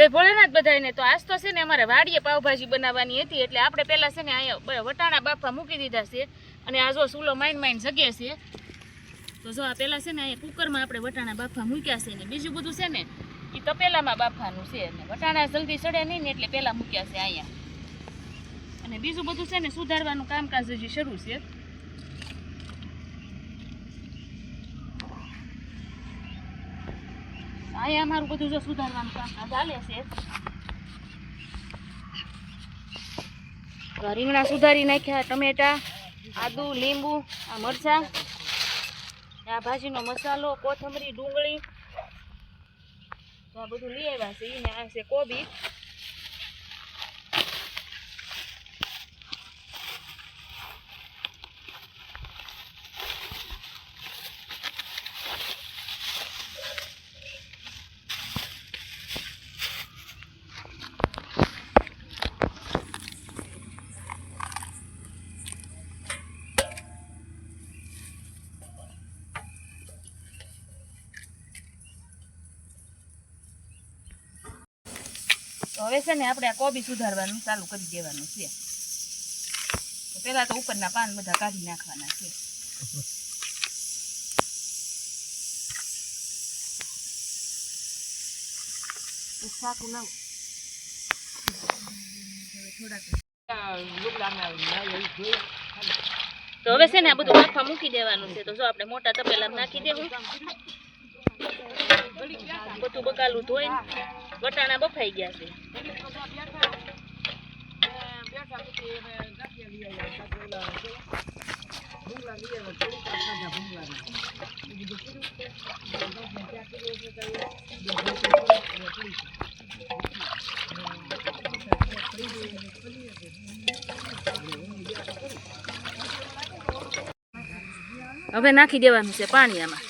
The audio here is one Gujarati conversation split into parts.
જય બધાય બધાને તો આજ તો છે ને અમારે વાડીએ પાવભાજી બનાવવાની હતી એટલે આપણે પહેલાં છે ને અહીંયા વટાણા બાફા મૂકી દીધા છે અને આ જો સૂલો માઇન માઇન જગે છે. તો જો આ પહેલા છે ને અહીંયા કુકરમાં આપણે વટાણા બાફા મૂક્યા છે ને બીજું બધું છે ને એ તપેલામાં બાફાનું છે અને વટાણા જલ્દી ચડે નહીં ને એટલે પહેલાં મૂક્યા છે અહીંયા. અને બીજું બધું છે ને સુધારવાનું કામકાજ હજી શરૂ છે. અહીંયા અમારું બધું જો સુધારવાનું કામકાજ ચાલે છે. રીંગણા સુધારી નાખ્યા, ટમેટા, આદુ, લીંબુ, આ મરચાં, આ ભાજીનો મસાલો, કોથમરી, ડુંગળી. આ બધું લઈ આવ્યા છે. એને આ છે કોબી. તો હવે છે ને આપણે આ કોબી સુધારવાનું ચાલુ કરી દેવાનું છે. તો પહેલા તો ઉપરના પાન બધા કાઢી નાખવાના છે. તો હવે છે ને આ બધું બાફા મૂકી દેવાનું છે. તો જો આપણે મોટા તપેલા નાખી દેવું. બધું બકાલું ધોઈ વટાણા બફાઈ ગયા છે. હવે નાખી દેવાનું છે પાણી આમાં.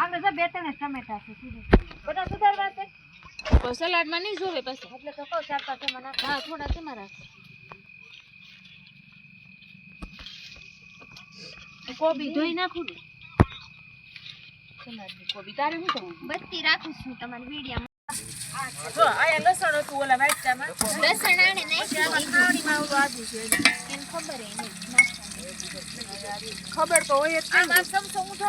આપણે તો બે ત્રણ ટમેટા છે બધા સુધારવા છે? સલાડમાં નહીં જોવે પછી. એટલે તો કહું ચાર પાંચ એમાં નાખ. હા થોડા તેમાં રાખો. કોબી ધોઈ નાખું કોબી તારે હું કહું બત્તી રાખું છું તમારી વિડીયામાં. જો આયા લસણ હતું ઓલા વાટકામાં લસણ આણે છે. એને ખબર ય નહીં ખબર તો હોય જ આમ આમ ચમચો ઊંધો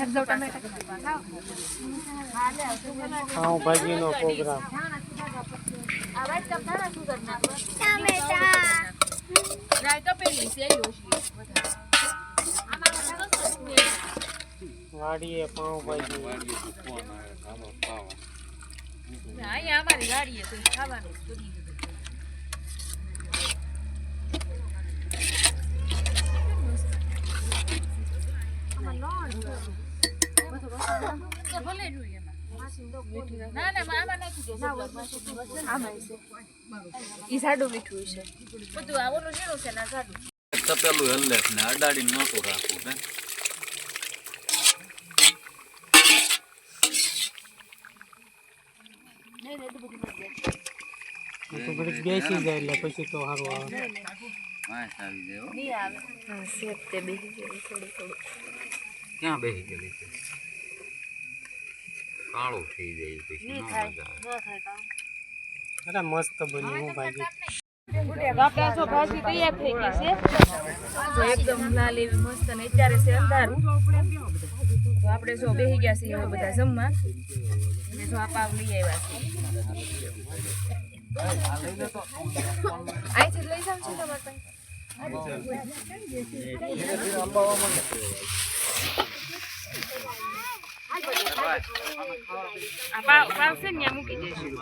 મસાલા તો બધા અહીંયા પ્રોગ્રામ અમારી ગાડીએ તો ખાવાનું જ કરી તો ભલે જોઈએ એમાં. ના ના આમાં નાખી દો ઈ જાડું મીઠું છે. બધું આ ઓલું ઝીણું છે ને આ જાડું તપેલું હલ્લે ને અડાડીને નહોતું રાખવું હે? નહીં નહીં એટલું બધું નથી. તો ઘડીક બેસી જાય એટલે પછી તો સારું આવે. વાંસ આવી જાય હો. નહીં આવે. હા શેપ તે બેસી ગયેલું થોડું થોડું. ક્યાં બેસી ગયેલી છે? કાળું થઈ જાય પછી ન થાય મજા આવે. અરે મસ્ત બની હું ભાજી આપણે જો ભાજી તૈયાર થઈ ગઈ છે. એકદમ લાલ એવી મસ્ત અને અત્યારે છે અંધારું. તો આપણે જો બેસી ગયા છીએ હવે બધા જમવા. અને જો આ પાવ લઈ આવ્યા છે. અહીંથી લઈ જાવ છો તમારે પાસે. આ પાવ પાવ છે ને મૂકી દઈશું